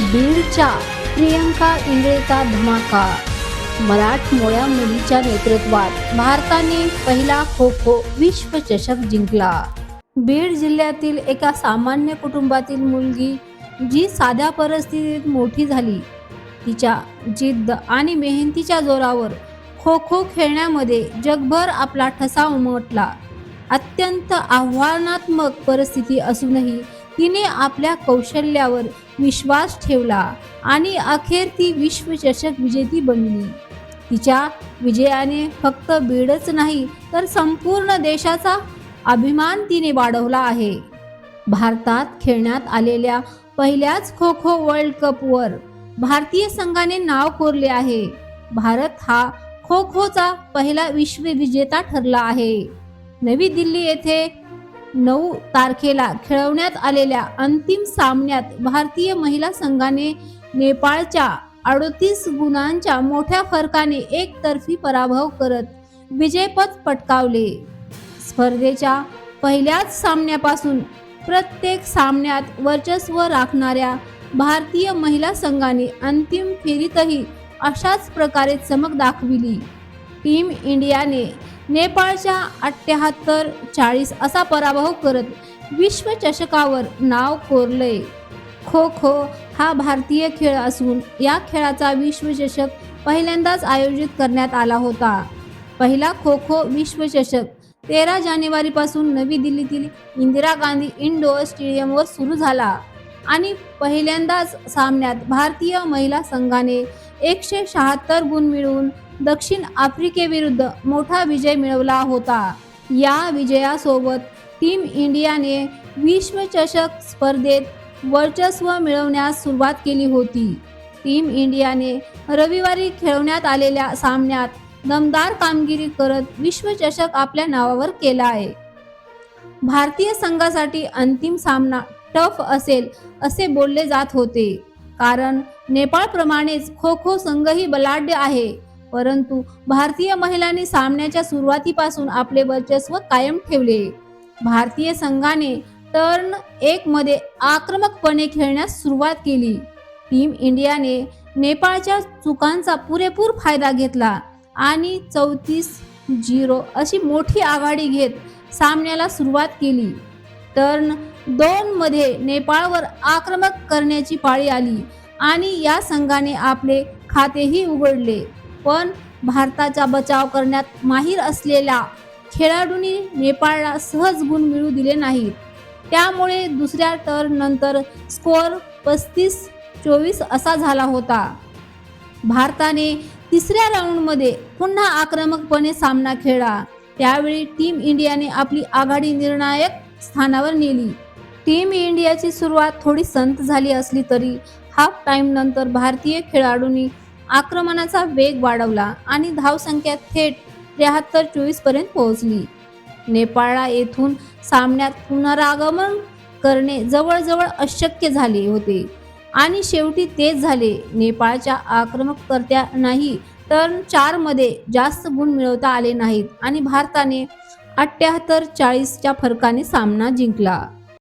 बीडच्या प्रियंका इंगळेचा धमाका. मराठमोळ्या मुलीच्या नेतृत्वात भारताने पहिला खो खो विश्वचषक जिंकला. बीड जिल्ह्यातील एका सामान्य कुटुंबातील मुलगी जी साध्या परिस्थितीत मोठी झाली तिच्या जिद्द आणि मेहनतीच्या जोरावर खो खो खेळण्यामध्ये जगभर आपला ठसा उमटला. अत्यंत आव्हानात्मक परिस्थिती असूनही तिने आपल्या कौशल्यावर विश्वास ठेवला आणि अखेर ती विश्वचषक विजेती बनली. तिच्या विजयाने फक्त बीडच नाही तर संपूर्ण देशाचा अभिमान तिने वाढवला आहे. भारतात खेळण्यात आलेल्या पहिल्याच खो खो वर्ल्ड कपवर भारतीय संघाने नाव कोरले आहे. भारत हा खो खोचा पहिला विश्वविजेता ठरला आहे. नवी दिल्ली येथे नऊ तारखेला खेळवण्यात आलेल्या अंतिम सामन्यात भारतीय महिला संघाने नेपाळच्या अडतीस गुणांच्या मोठ्या फरकाने एकतर्फी पराभव करत विजयपद पटकावले. स्पर्धेच्या पहिल्याच सामन्यापासून प्रत्येक सामन्यात वर्चस्व राखणाऱ्या भारतीय महिला संघाने अंतिम फेरीतही अशाच प्रकारे चमक दाखविली. टीम इंडियाने नेपाळच्या अठ्ठ्याहत्तर चाळीस असा पराभव करत विश्वचषकावर नाव कोरले खो खो हा भारतीय खेळ असून या खेळाचा विश्वचषक पहिल्यांदाच आयोजित करण्यात आला होता. पहिला खो खो विश्वचषक तेरा जानेवारीपासून नवी दिल्लीतील इंदिरा गांधी इंडोर स्टेडियमवर सुरू झाला आणि पहिल्यांदाच सामन्यात भारतीय महिला संघाने एकशे शहात्तर गुण मिळवून दक्षिण आफ्रिकेविरुद्ध मोठा विजय मिळवला होता. या विजयासोबत टीम इंडियाने विश्वचषक स्पर्धेत वर्चस्व मिळवण्यास सुरुवात केली होती. टीम इंडियाने रविवारी खेळवण्यात आलेल्या सामन्यात दमदार कामगिरी करत विश्वचषक आपल्या नावावर केला आहे भारतीय संघासाठी अंतिम सामना टफ असेल असे बोलले जात होते. कारण नेपाळप्रमाणेच खो खो संघही बलाढ्य आहे. परंतु भारतीय महिलांनी सामन्याच्या सुरुवातीपासून आपले वर्चस्व कायम ठेवले. भारतीय संघाने टर्न एक मध्ये आक्रमकपणे खेळण्यास सुरुवात केली. टीम इंडियाने नेपाळच्या चुकांचा पुरेपूर फायदा घेतला आणि चौतीस झिरो अशी मोठी आघाडी घेत सामन्याला सुरुवात केली. टर्न दोन मध्ये नेपाळवर आक्रमक करण्याची पाळी आली आणि या संघाने आपले खातेही उघडले. पण भारताचा बचाव करण्यात माहीर असलेल्या खेळाडूंनी नेपाळला सहज गुण मिळू दिले नाहीत. त्यामुळे दुसऱ्या टर्न नंतर स्कोअर पस्तीस चोवीस असा झाला होता. भारताने तिसऱ्या राऊंडमध्ये पुन्हा आक्रमकपणे सामना खेळला. त्यावेळी टीम इंडियाने आपली आघाडी निर्णायक स्थानावर नेली. टीम इंडियाची सुरुवात थोडी संत झाली असली तरी हाफ टाइम नंतर भारतीय खेळाडूंनी आक्रमणाचा वेग वाढवला आणि धावसंख्या थेट त्र्याहत्तर चोवीसपर्यंत पोहोचली. नेपाळला येथून सामन्यात पुनरागमन करणे जवळजवळ अशक्य झाले होते. आणि शेवटी तेच झाले. नेपाळच्या आक्रमककर्त्यांनाही तर चारमध्ये जास्त गुण मिळवता आले नाहीत आणि भारताने अठ्याहत्तर चाळीसच्या फरकाने सामना जिंकला.